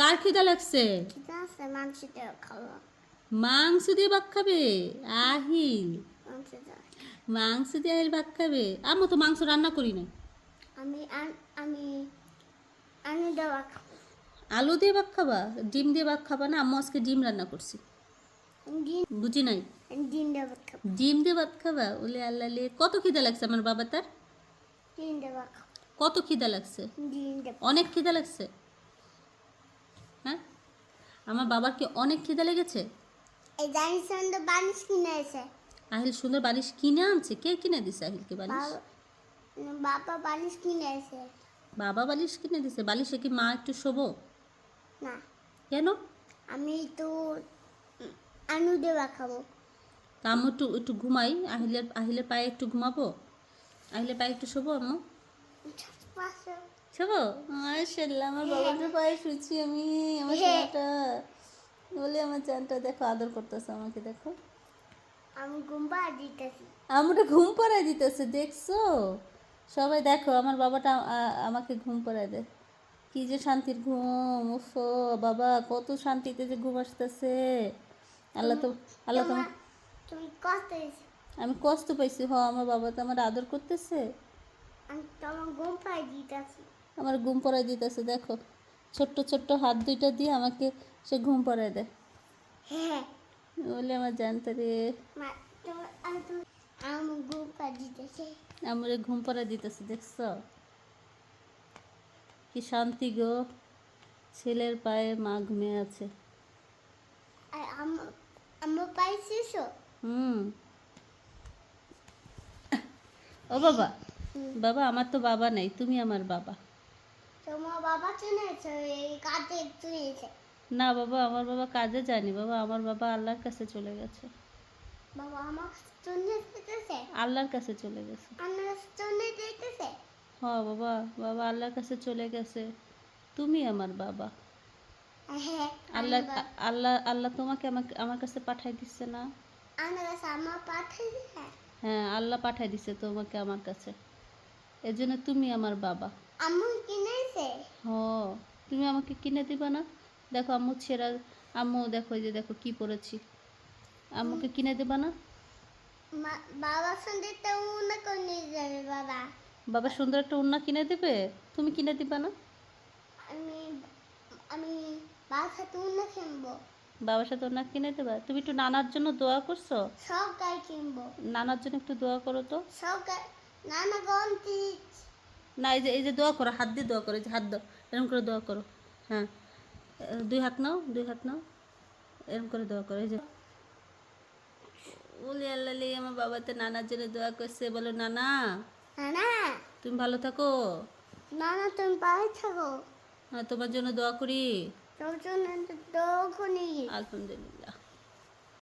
কার খিদা লাগছে? মাংস দিয়ে ভাত খাবে? আহিল। মাংস দিয়ে দিয়ে আহিল ভাত খাবে? আমি তো মাংস রান্না করি না আমি আমি আমি দেওয়া খাব। আলু দিয়ে ভাত খাবা? ডিম দিয়ে ভাত খাবা না? আম্মু আজকে ডিম রান্না করছি। বুঝি নাই? ডিম দেওয়া খাব। ডিম দিয়ে ভাত খাবা? ওলে আল্লাহ কত খিদা লাগছে আমার বাবা তার? ডিম দেওয়া খাব। কত খিদা লাগছে? অনেক খিদা লাগছে? হ্যাঁ? আমার বাবার কি অনেক খিদা লেগেছে? এই জানিস তো কিনে আহিল সুন্দর বালিশ কিনে আনছে? কে কিনে দিছে আহিলকে বালিশ? বাবা বালিশ বানিশ কিনে এসে বাবা বালিশ কিনে দিছে? বালিশে কি মা একটু শোবো? না। কেন? আমি তো আলু দেওয়া খাব। তা আম্মু একটু একটু ঘুমাই। আহিলের আহিলের পায়ে একটু ঘুমাবো? আহিলের পায়ে একটু শোবো আম্মু? মাশাল্লাহ আমার পায়ে আমি আমার। চানটা বলে আমার চানটা দেখো আদর করতেছে আমাকে দেখো। আমি গুম্বা দিতেছি। আমুটা ঘুম পাড়ায় দিতেছে দেখছ? সবাই দেখো আমার বাবাটা আমাকে ঘুম পাড়ায় দেয়। কি যে শান্তির ঘুম উফ বাবা কত শান্তিতে যে ঘুম আসতেছে। আল্লাহ তো আল্লাহ তো তোমার- তুমি কষ্ট আমি কষ্ট পাইছি হ আমার বাবা তো আমার আদর করতেছে। আমার ঘুম পড়ায় দিতেছে দেখো। ছোট্ট ছোট্ট হাত দুইটা দিয়ে আমাকে সে ঘুম পড়ায় দেয়। হ্যাঁ। বলে আমার জানতে রে। আমার ঘুম দিতেছে দেখছ? কি শান্তি গো। ছেলের পায়ে মা ঘুমিয়ে আছে। হুম। ও বাবা। বাবা আমার তো বাবা নেই তুমি আমার বাবা। তোমার বাবা কাজে না বাবা আমার বাবা কাজে যায়নি। বাবা আমার বাবা আল্লাহর কাছে চলে গেছে। বাবা আমার দিতেছে আল্লাহর কাছে চলে গেছে। আমার শুনে দিতেছে হ বাবা বাবা আল্লাহর কাছে চলে গেছে। তুমি আমার বাবা। হ্যাঁ আল্লাহ আল্লাহ আল্লাহ তোমাকে আমাকে আমার কাছে পাঠাই দিচ্ছে না? আমার কাছে আমার পাঠিয়ে হ্যাঁ আল্লাহ পাঠাই দিছে তোমাকে আমার কাছে। এর জন্য তুমি আমার বাবা। আম্মু কিনেছে? হ তুমি আমাকে কিনে দিবা না? দেখো আম্মু ছেঁড়া আম্মু দেখো এই যে দেখো কি পরেছি। আম্মুকে কিনে দেবা না? বাবা তো মনে করে নিয়ে যাবে বাবা। বাবা সুন্দর একটা উন্না কিনে দেবে? তুমি কিনে দিবা না? আমি আমি বাবার সাথে অন্য কিনবো। বাবার সাথে উন্না কিনে দেবা? তুমি একটু নানার জন্য দোয়া করছ? সব গাই কিনবো। নানার জন্য একটু দোয়া করো তো। সব গন্তি না এই যে এই যে দোয়া করো হাত দিয়ে দোয়া করো এই যে হাত দাও এরকম করে দোয়া করো হ্যাঁ। দুই হাত নাও দুই হাত নাও এরকম করে দোয়া করো এই যে। বলি আল্লাহ আমার বাবা তো নানার জন্য দোয়া করছে বলো নানা। নানা। তুমি ভালো থাকো। নানা তুমি বাইরে থাকো। হ্যাঁ তোমার জন্য দোয়া করি। তোর জন্য তো দোকানি আলহামদুলিল্লাহ।